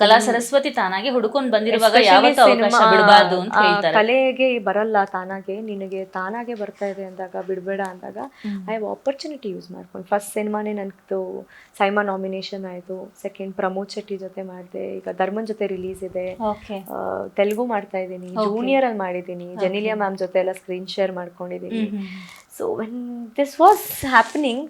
ಕಲಾ ಸರಸ್ವತಿ ತಾನಾಗೆ ಹುಡುಕೊಂಡ್ ಬಂದಿರುವಾಗ ಯಾವತ್ತೂ ಅವಕಾಶ ಬಿಡಬಾರ್ದು ಅಂತ ಹೇಳ್ತಾರೆ. ಕಲೆಗೆ ಬರಲ್ಲ ತಾನಾಗೆ ನಿನಗೆ ತಾನಾಗೆ ಬರ್ತಾ ಇದೆ ಅಂದಾಗ ಬಿಡಬೇಡ ಅಂದಾಗ ಐ ಹ್ಯಾವ್ ಆಪರ್ಚುನಿಟಿ ಯೂಸ್ ಮಾಡ್ಕೊಂಡು. ಫಸ್ಟ್ ಸಿನಿಮಾನೇ ನನಗೆ ಸೈಮಾ ನಾಮಿನೇಷನ್ ಆಯಿತು. ಸೆಕೆಂಡ್ ಪ್ರಮೋದ್ ಶೆಟ್ಟಿ ಜೊತೆ ಮಾಡಿದೆ. ಈಗ ಧರ್ಮನ್ ಜೊತೆ ರಿಲೀಸ್ ಇದೆ. ತೆಲುಗು ಮಾಡ್ತಾ ಇದ್ದೀನಿ. ಜೂನಿಯರ್ ಅಲ್ಲಿ ಮಾಡಿದ್ದೀನಿ. ಜನಿಲಿಯಾ ಮ್ಯಾಮ್ ಜೊತೆ ಎಲ್ಲ ಸ್ಕ್ರೀನ್ ಶೇರ್ ಮಾಡ್ಕೊಂಡಿದ್ದೀನಿ. So when this was happening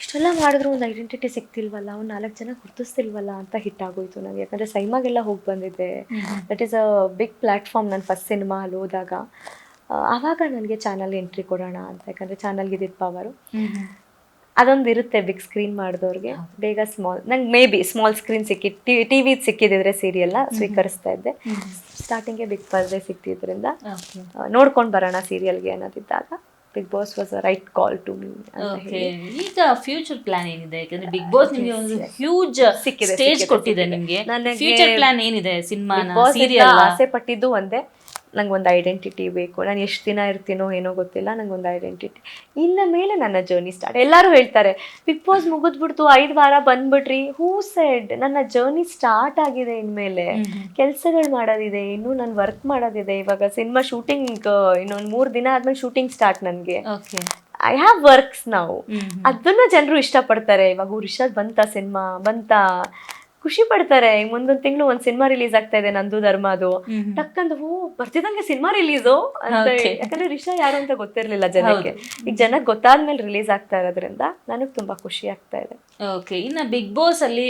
ಇಷ್ಟೆಲ್ಲ ಮಾಡಿದ್ರು ಒಂದು ಐಡೆಂಟಿಟಿ ಸಿಗ್ತಿಲ್ವಲ್ಲ ಒಂದು ನಾಲ್ಕು ಜನ ಗುರ್ತಿಸ್ತಿಲ್ವಲ್ಲ ಅಂತ ಹಿಟ್ ಆಗೋಯ್ತು ನನಗೆ ಯಾಕಂದರೆ ಸೈಮಾಗೆಲ್ಲ ಹೋಗಿ ಬಂದಿದ್ದೆ. That is a big platform ನನ್ನ ಫಸ್ಟ್ ಸಿನಿಮಾ ಅಲ್ಲಿ ಹೋದಾಗ. ಆವಾಗ ನನಗೆ ಚಾನಲ್ ಎಂಟ್ರಿ ಕೊಡೋಣ ಅಂತ ಯಾಕಂದರೆ ಚಾನಲ್ಗೆ ಇದ್ದಿದ್ದು ಪವರು ಅದೊಂದು ಇರುತ್ತೆ ಬಿಗ್ ಸ್ಕ್ರೀನ್ ಮಾಡಿದವ್ರಿಗೆ ಬೇಗ ಸ್ಮಾಲ್ ನಂಗೆ ಮೇ ಬಿ ಸ್ಮಾಲ್ ಸ್ಕ್ರೀನ್ ಸಿಕ್ಕಿ ಟಿ ಟಿ ವಿ ಸಿಕ್ಕಿದ್ರೆ ಸೀರಿಯಲ್ನ ಸ್ವೀಕರಿಸ್ತಾ ಇದ್ದೆ. ಸ್ಟಾರ್ಟಿಂಗೇ ಬಿಗ್ ಪರ್ದೆ ಸಿಕ್ತಿದ್ರಿಂದ ನೋಡ್ಕೊಂಡು ಬರೋಣ ಸೀರಿಯಲ್ಗೆ ಅನ್ನೋದಿದ್ದಾಗ. Big boss was a right call to me ಈಗ ಫ್ಯೂಚರ್ ಪ್ಲಾನ್ ಏನಿದೆ? ಯಾಕಂದ್ರೆ ಬಿಗ್ ಬಾಸ್ ನಿಮಗೆ ಒಂದು ಹ್ಯೂಜ್ ಸ್ಟೇಜ್ ಕೊಟ್ಟಿದೆ ನಿಮಗೆ. ಫ್ಯೂಚರ್ ಪ್ಲಾನ್ ಏನಿದೆ? ಸಿನಿಮಾ ಸೀರಿಯಲ್ ಆಸೆ ಪಟ್ಟಿದ್ದು ಒಂದೇ. ನಂಗೆ ಒಂದು ಐಡೆಂಟಿಟಿ ಬೇಕು. ನಾನು ಎಷ್ಟು ದಿನ ಇರ್ತೀನೋ ಏನೋ ಗೊತ್ತಿಲ್ಲ ನಂಗೆ ಒಂದು ಐಡೆಂಟಿಟಿ ಇನ್ನ ಮೇಲೆ ನನ್ನ ಜರ್ನಿ ಸ್ಟಾರ್ಟ್ ಎಲ್ಲರೂ ಹೇಳ್ತಾರೆ ಬಿಗ್ ಬಾಸ್ ಮುಗಿದ್ಬಿಡ್ತು ಐದು ವಾರ ಬಂದ್ಬಿಟ್ರಿ. ಹೂ ಸೆಡ್ ನನ್ನ ಜರ್ನಿ ಸ್ಟಾರ್ಟ್ ಆಗಿದೆ ಇನ್ಮೇಲೆ. ಕೆಲಸಗಳು ಮಾಡೋದಿದೆ ಇನ್ನೂ ನಾನು ವರ್ಕ್ ಮಾಡೋದಿದೆ. ಇವಾಗ ಸಿನಿಮಾ ಶೂಟಿಂಗ್ ಇನ್ನೊಂದು ಮೂರು ದಿನ ಆದ್ಮೇಲೆ ಶೂಟಿಂಗ್ ಸ್ಟಾರ್ಟ್ ನನಗೆ. ಐ ಹ್ಯಾವ್ ವರ್ಕ್ಸ್ ನಾವು ಅದನ್ನ ಜನರು ಇಷ್ಟಪಡ್ತಾರೆ. ಇವಾಗ ರಿಷಾದ್ ಬಂತ ಸಿನಿಮಾ ಬಂತ ಖುಷಿ ಪಡ್ತಾರೆ. ಮುಂದೊಂದ್ ತಿಂಗಳು ಒಂದು ಸಿನಿಮಾ ರಿಲೀಸ್ ಆಗ್ತಾ ಇದೆ ನಂದು ಧರ್ಮ ಅದು ಟಕ್ಕಂದು ಹೂ ಬರ್ತಿದಂಗೆ ಸಿನಿಮಾ ರಿಲೀಸು ಅಂತ. ಯಾಕಂದ್ರೆ ರಿಷಾ ಯಾರು ಅಂತ ಗೊತ್ತಿರ್ಲಿಲ್ಲ ಜನಕ್ಕೆ. ಈಗ ಜನಕ್ಕೆ ಗೊತ್ತಾದ್ಮೇಲೆ ರಿಲೀಸ್ ಆಗ್ತಾ ಇರೋದ್ರಿಂದ ನನಗೆ ತುಂಬಾ ಖುಷಿ ಆಗ್ತಾ ಇದೆ. ಓಕೆ ಇನ್ನ ಬಿಗ್ ಬಾಸ್ ಅಲ್ಲಿ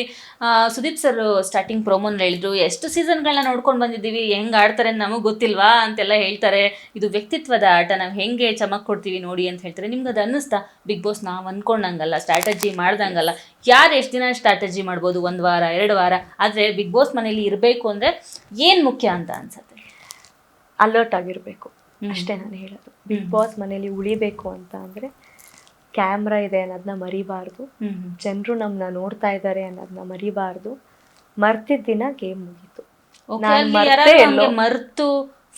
ಸುದೀಪ್ ಸರ್ ಸ್ಟಾರ್ಟಿಂಗ್ ಪ್ರೋಮೋನ್ ಹೇಳಿದ್ರು ಎಷ್ಟು ಸೀಸನ್ ಗಳನ್ನ ನೋಡ್ಕೊಂಡು ಬಂದಿದ್ದೀವಿ? ಹೆಂಗ್ ಆಡ್ತಾರೆ ಅಂತ ನಮಗೆ ಗೊತ್ತಿಲ್ವಾ? ಅಂತೆಲ್ಲ ಹೇಳ್ತಾರೆ. ಇದು ವ್ಯಕ್ತಿತ್ವದ ಆಟ. ನಾವು ಹೆಂಗೆ ಚಮಕ್ ಕೊಡ್ತೀವಿ ನೋಡಿ ಅಂತ ಹೇಳ್ತಾರೆ. ನಿಮ್ಗೆ ಅದು ಅನ್ನಿಸ್ತಾ? ಬಿಗ್ ಬಾಸ್ ನಾವ್ ಅನ್ಕೊಂಡಂಗಲ್ಲ ಸ್ಟ್ರಾಟಜಿ ಮಾಡ್ದಂಗಲ್ಲ. ಯಾರು ಎಷ್ಟು ದಿನ ಸ್ಟ್ರಾಟಜಿ ಮಾಡ್ಬೋದು? ಒಂದ್ ವಾರ ಎರಡು ವಾರ. ಆದರೆ ಬಿಗ್ ಬಾಸ್ ಮನೇಲಿ ಇರಬೇಕು ಅಂದ್ರೆ ಏನು ಮುಖ್ಯ ಅಂತ ಅನ್ಸುತ್ತೆ? ಅಲರ್ಟ್ ಆಗಿರಬೇಕು. ಅಷ್ಟೇ ನಾನು ಹೇಳೋದು. ಬಿಗ್ ಬಾಸ್ ಮನೇಲಿ ಉಳಿಬೇಕು ಅಂತ ಅಂದರೆ ಕ್ಯಾಮ್ರಾ ಇದೆ ಅನ್ನೋದನ್ನ ಮರಿಬಾರ್ದು. ಜನರು ನಮ್ಮನ್ನ ನೋಡ್ತಾ ಇದ್ದಾರೆ ಅನ್ನೋದನ್ನ ಮರಿಬಾರ್ದು. ಮರ್ತಿದ್ದ ದಿನ ಗೇಮ್ ಮುಗೀತು. ಮರ್ತೇ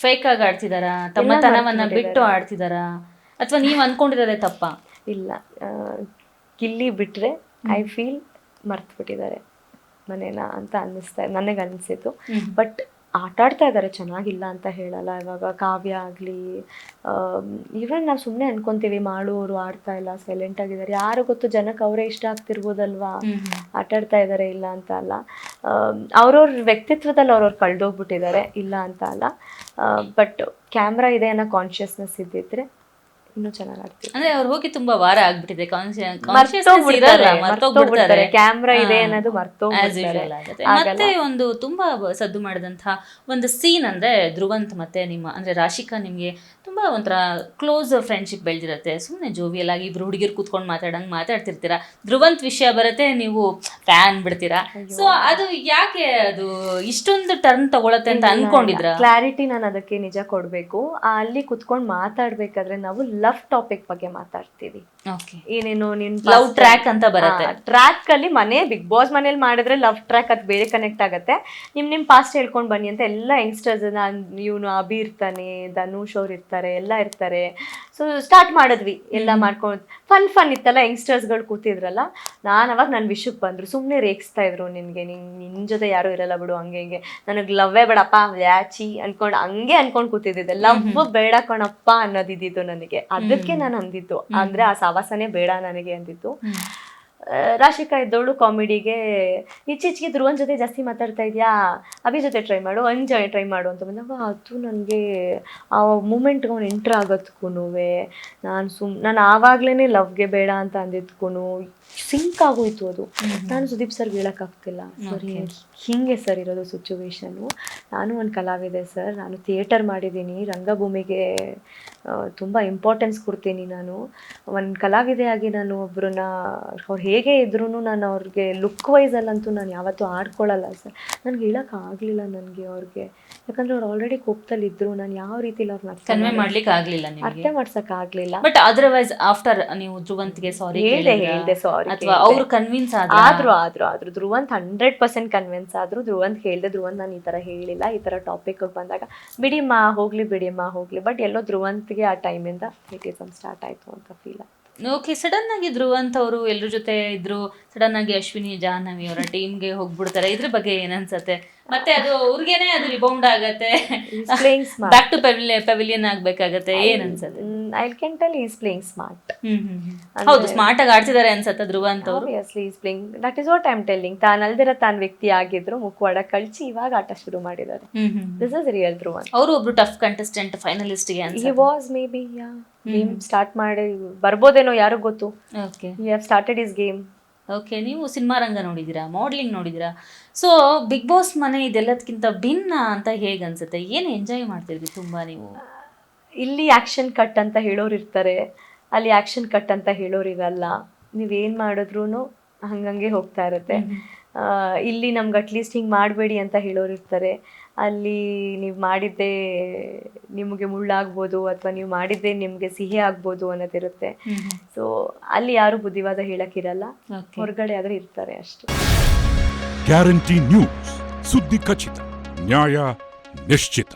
ಫೇಕ್ ಆಗಿ ಆಡ್ತಿದಾರಾ? ತಮ್ಮತನವನ್ನ ಬಿಟ್ಟು ಆಡ್ತಿದಾರಾ? ಅಥವಾ ನೀವು ಅನ್ಕೊಂಡಿರೋದೇ ತಪ್ಪ? ಇಲ್ಲ. ಕಿಲ್ಲಿ ಗಿಲ್ಲಿ ಬಿಟ್ರೆ ಐ ಫೀಲ್ ಮರ್ತು ಬಿಟ್ಟಿದ್ದಾರೆ ಮನೇನ ಅಂತ ಅನ್ನಿಸ್ತಾ ನನಗೆ ಅನಿಸಿತು ಬಟ್ ಆಟ ಆಡ್ತಾ ಇದ್ದಾರೆ ಚೆನ್ನಾಗಿಲ್ಲ ಅಂತ ಹೇಳಲ್ಲ. ಇವಾಗ ಕಾವ್ಯ ಆಗಲಿ ಈವನ್ ನಾವು ಸುಮ್ಮನೆ ಅನ್ಕೊಂತೀವಿ ಮಾಡೋರು ಆಡ್ತಾ ಇಲ್ಲ ಸೈಲೆಂಟ್ ಆಗಿದ್ದಾರೆ ಯಾರು ಗೊತ್ತು ಜನಕ್ಕೆ ಅವರೇ ಇಷ್ಟ ಆಗ್ತಿರ್ಬೋದಲ್ವಾ? ಆಟ ಆಡ್ತಾ ಇದ್ದಾರೆ ಇಲ್ಲ ಅಂತ ಅಲ್ಲ. ಅವ್ರವ್ರ ವ್ಯಕ್ತಿತ್ವದಲ್ಲಿ ಅವ್ರವ್ರು ಕಳೆದೋಗ್ಬಿಟ್ಟಿದ್ದಾರೆ ಇಲ್ಲ ಅಂತ ಅಲ್ಲ. ಬಟ್ ಕ್ಯಾಮ್ರಾ ಇದೆ ಅನ್ನೋ ಕಾನ್ಷಿಯಸ್ನೆಸ್ ಇದ್ದಿದ್ರೆ ಇನ್ನೂ ಚೆನ್ನಾಗಿ ಅಂದ್ರೆ ಅವ್ರು ಹೋಗಿ ತುಂಬಾ ವಾರ ಆಗ್ಬಿಟ್ಟಿದೆ. ಮರ್ತೋಗ್ಬಿಡ್ತಾರೆ ಕ್ಯಾಮ್ರಾ ಇದೆ. ಅನ್ನೋದು ಮರ್ತೋಗ್ಬಿಡ್ತಾರೆ. ಮತ್ತೆ ಒಂದು ತುಂಬಾ ಸದ್ದು ಮಾಡಿದಂತಹ ಒಂದು ಸೀನ್ ಅಂದ್ರೆ ಧ್ರುವಂತ್ ಮತ್ತೆ ನಿಮ್ಮ ಅಂದ್ರೆ ರಾಶಿಕಾ ನಿಮ್ಗೆ ತುಂಬಾ ಒಂಥರ ಕ್ಲೋಸ್ ಫ್ರೆಂಡ್ಶಿಪ್ ಬೆಳೆದಿರತ್ತೆ. ಸುಮ್ಮನೆ ಜೋವಿಯಲ್ ಆಗಿ ಇಬ್ರು ಹುಡುಗಿರು ಕೂತ್ಕೊಂಡು ಮಾತಾಡಂಗ್ ಮಾತಾಡ್ತಿರ್ತೀರಾ? ಧ್ರುವಂತ್ ವಿಷಯ ಬರುತ್ತೆ ನೀವು ಫ್ಯಾನ್ ಬಿಡ್ತೀರಾ? ಸೊ ಅದು ಯಾಕೆ ಅದು ಇಷ್ಟೊಂದು ಟರ್ನ್ ತಗೊಳತ್ತೆ ಅಂತ ಅನ್ಕೊಂಡಿದ್ರ? ಕ್ಲಾರಿಟಿ ನಾನು ಅದಕ್ಕೆ ನಿಜ ಕೊಡ್ಬೇಕು. ಅಲ್ಲಿ ಕುತ್ಕೊಂಡು ಮಾತಾಡ್ಬೇಕಾದ್ರೆ ನಾವು ಲವ್ ಟಾಪಿಕ್ ಬಗ್ಗೆ ಮಾತಾಡ್ತೀವಿ. ಏನೇನು ನಿನ್ ಲವ್ ಟ್ರ್ಯಾಕ್ ಅಂತ ಬರುತ್ತೆ. ಟ್ರ್ಯಾಕ್ ಅಲ್ಲಿ ಮನೆ ಬಿಗ್ ಬಾಸ್ ಮನೇಲಿ ಮಾಡಿದ್ರೆ ಲವ್ ಟ್ರ್ಯಾಕ್ ಅದ್ ಬೇರೆ ಕನೆಕ್ಟ್ ಆಗುತ್ತೆ. ನಿಮ್ ನಿಮ್ ಪಾಸ್ಟ್ ಹೇಳ್ಕೊಂಡ್ ಬನ್ನಿ ಅಂತ ಎಲ್ಲ ಯಂಗ್ಸ್ಟರ್ಸ್ ಇವನು ಅಭಿ ಇರ್ತಾನೆ ಧನುಷ್ ಅವ್ರು ಇರ್ತಾರೆ ಎಲ್ಲ ಇರ್ತಾರೆ. ಸೊ ಸ್ಟಾರ್ಟ್ ಮಾಡಿದ್ವಿ ಎಲ್ಲ ಮಾಡ್ಕೊಂಡ್. ಫನ್ ಫನ್ ಇತ್ತಲ್ಲ ಯಂಗ್ಸ್ಟರ್ಸ್ಗಳು ಕೂತಿದ್ರಲ್ಲ? ನಾನು ಅವಾಗ ನನ್ನ ವಿಷಯಕ್ಕೆ ಬಂದ್ರು. ಸುಮ್ಮನೆ ರೇಗಿಸ್ತಾ ಇದ್ರು ನಿನ್ಗೆ. ನಿನ್ ನಿನ್ ಜೊತೆ ಯಾರು ಇರಲ್ಲ ಬಿಡು ಹಂಗೆ ಹಿಂಗೆ. ನನಗೆ ಲವ್ವೇ ಬೇಡಪ್ಪ ಯಾಚಿ ಅನ್ಕೊಂಡು ಹಂಗೆ ಅನ್ಕೊಂಡು ಕೂತಿದ್ದೆ ಲವ್ ಬೇಡ ಕಣಪ್ಪ ಅನ್ನೋದಿದ್ದು ನನಗೆ. ಅದಕ್ಕೆ ನಾನು ಅಂದಿದ್ದು. ಅಂದ್ರೆ ಆ ಸಾವಾಸನೆ ಬೇಡ ನನಗೆ ಅಂದಿದ್ದು. ಆ, ರಾಶಿಕಾ ಇದ್ದವಳು ಕಾಮಿಡಿಗೆ ಇಚ್ಚಿಚ್ಚಿಗೆ ಧ್ರುವನ್ ಜೊತೆ ಜಾಸ್ತಿ ಮಾತಾಡ್ತಾ ಇದೆಯಾ? ಅಭಿ ಜೊತೆ ಟ್ರೈ ಮಾಡು ಅಂಜಾಯ್ ಟ್ರೈ ಮಾಡು ಅಂತ ಬಂದಾಗ ಅದು ನನಗೆ ಆ ಮೂಮೆಂಟ್ಗೆ ಅವ್ನು ಎಂಟ್ರ್ ಆಗೋದ್ಕೂ ನಾನು ಸುಮ್ ನಾನು ಆವಾಗ್ಲೇ ಲವ್ಗೆ ಬೇಡ ಅಂತ ಅಂದಿದ್ಕೂ ಸಿಂಕ್ ಆಗೋಯ್ತು ಅದು. ನಾನು ಸುದೀಪ್ ಸರ್ ಹೇಳೋಕ್ಕಾಗ್ತಿಲ್ಲ ಸರ್ ಹಿಂಗೆ ಸರ್ ಇರೋದು ಸಿಚುವೇಶನು ನಾನು ಒಂದು ಕಲಾವಿದೆ ಸರ್. ನಾನು ಥಿಯೇಟರ್ ಮಾಡಿದ್ದೀನಿ. ರಂಗಭೂಮಿಗೆ ತುಂಬ ಇಂಪಾರ್ಟೆನ್ಸ್ ಕೊಡ್ತೀನಿ ನಾನು. ಒಂದು ಕಲಾವಿದೆಯಾಗಿ ನಾನು ಒಬ್ಬರನ್ನ ಅವ್ರು ಹೇಗೆ ಇದ್ರೂ ನಾನು ಅವ್ರಿಗೆ ಲುಕ್ ವೈಸಲ್ಲಂತೂ ನಾನು ಯಾವತ್ತೂ ಆಡ್ಕೊಳ್ಳಲ್ಲ ಸರ್. ನನಗೆ ಹೇಳೋಕ್ಕಾಗಲಿಲ್ಲ ನನಗೆ ಅವ್ರಿಗೆ. ಯಾಕಂದ್ರೆ ಅವ್ರು ಆಲ್ರೆಡಿ ಕೋಪದಲ್ಲಿ ಇದ್ರು ನಾನು ಯಾವ ರೀತಿಲಿ ಅವ್ರನ್ನ ಕನ್ವೆ ಮಾಡ್- ಮಾಡ್ಲಿಕ್ಕೆ ಆಗ್ಲಿಲ್ಲ ಅರ್ಥ ಮಾಡ್ಸೋಕ್ಕಾಗಲಿಲ್ಲ ಬಟ್ ಅದರ್ವೈಸ್ ಆಫ್ಟರ್ ನೀವು ಧ್ರುವಂತ್ಗೆ ಸಾರಿ ಹೇಳಿದೆ ಹೇಳಿದೆ ಸಾರಿ ಅಥವಾ ಅವರು ಕನ್ವಿನ್ಸ್ ಆದ್ರು? ಆದ್ರೂ ಆದ್ರೂ ಧ್ರುವಂತ್ ಹಂಡ್ರೆಡ್ ಪರ್ಸೆಂಟ್ ಕನ್ವಿನ್ಸ್ ಆದ್ರು. ಧ್ರುವಂತ್ ಹೇಳಿದೆ ಧ್ರುವಂತ್ ನಾನು ಈ ತರ ಹೇಳಿಲ್ಲ. ಈ ತರ ಟಾಪಿಕ್ ಬಂದಾಗ ಬಿಡಿಮ್ಮ ಹೋಗ್ಲಿ ಬಿಡಿಮ್ಮ ಹೋಗ್ಲಿ. ಬಟ್ ಎಲ್ಲೋ ಧ್ರುವಂತ್ಗೆ ಆ ಟೈಮಿಂದ ಕ್ರಿಟಿಸಮ್ ಸ್ಟಾರ್ಟ್ ಆಯ್ತು ಅಂತ ಫೀಲ್ ಆಯ್ತು ಓಕೆ ಸಡನ್ ಆಗಿ ಧ್ರುವ ಅವರು ಎಲ್ಲರ ಜೊತೆ ಇದ್ರು ಸಡನ್ ಆಗಿ ಅಶ್ವಿನಿ, ಜಾಹ್ನವಿ ಅವರ ಟೀಮ್ಗೆ ಹೋಗ್ಬಿಡ್ತಾರೆ. ಇದ್ರ ಬಗ್ಗೆ ಏನನ್ಸತ್ತೆ ಮತ್ತೆ ಅದು ಅವ್ರಿಗೇನೆ ಅದು ರಿಬೌಂಡ್ ಆಗತ್ತೆ. Playing smart back to pavilion ಆಗ್ಬೇಕಾಗತ್ತೆ ಏನ್ ಅನ್ಸತ್ತೆ? I can tell is playing smart hmm hmm hmm. ಹೌದು ಸ್ಮಾರ್ಟ್ ಆಗಿ ಆಡ್ತಿದ್ದಾರೆ ಅನ್ಸತ್ತೆ ಧ್ರುವ ಅಂತ obviously is playing that is what I am telling ತಾನು ಅಲ್ದಿರ ತಾನು ವ್ಯಕ್ತಿ ಆಗಿದ್ರು ಮುಖವಾಡ ಕಳ್ಚಿ ಇವಾಗ ಆಟ ಶುರು ಮಾಡಿದ್ದಾರೆ. This is real Dhruva. ಅವರು ಒಬ್ರು ಟಫ್ ಕಂಟೆಸ್ಟೆಂಟ್ ಫೈನಲಿಸ್ಟ್ಗೆ he was may be yeah game start ಮಾಡಿ ಬರ್ಬೋದೇನೋ ಯಾರು ಗೊತ್ತು. ಸ್ಟಾರ್ಟೆಡ್ ಇಸ್ ಗೇಮ್ ಓಕೆ ನೀವು ಸಿನಿಮಾ ರಂಗ ನೋಡಿದ್ದೀರಾ? ಮಾಡ್ಲಿಂಗ್ ನೋಡಿದ್ದೀರಾ? ಸೊ ಬಿಗ್ ಬಾಸ್ ಮನೆ ಇದೆಲ್ಲದಕ್ಕಿಂತ ಭಿನ್ನ ಅಂತ ಹೇಗೆ ಅನ್ಸುತ್ತೆ ಏನು ಎಂಜಾಯ್ ಮಾಡ್ತಿದ್ರಿ ತುಂಬ ನೀವು? ಇಲ್ಲಿ ಆ್ಯಕ್ಷನ್ ಕಟ್ ಅಂತ ಹೇಳೋರು ಇರ್ತಾರೆ. ಅಲ್ಲಿ ಆ್ಯಕ್ಷನ್ ಕಟ್ ಅಂತ ಹೇಳೋರು ಇರಲ್ಲ. ನೀವೇನು ಮಾಡಿದ್ರು ಹಂಗಂಗೆ ಹೋಗ್ತಾ ಇರುತ್ತೆ. ಇಲ್ಲಿ ನಮ್ಗೆ ಅಟ್ಲೀಸ್ಟ್ ಹಿಂಗೆ ಮಾಡಬೇಡಿ ಅಂತ ಹೇಳೋರು ಇರ್ತಾರೆ. ಅಲ್ಲಿ ನೀವು ಮಾಡಿದ್ದೇ ನಿಮಗೆ ಮುಳ್ಳಾಗ್ಬೋದು ಅಥವಾ ನೀವು ಮಾಡಿದ್ದೇ ನಿಮಗೆ ಸಿಹಿ ಆಗ್ಬೋದು ಅನ್ನೋದಿರುತ್ತೆ. ಸೊ ಅಲ್ಲಿ ಯಾರು ಬುದ್ಧಿವಾದ ಹೇಳಕ್ಕಿರಲ್ಲ. ಹೊರಗಡೆ ಆದರೆ ಇರ್ತಾರೆ ಅಷ್ಟೇ. ಗ್ಯಾರಂಟಿ ನ್ಯೂಸ್ ಸುದ್ದಿ ಖಚಿತ ನ್ಯಾಯ ನಿಶ್ಚಿತ.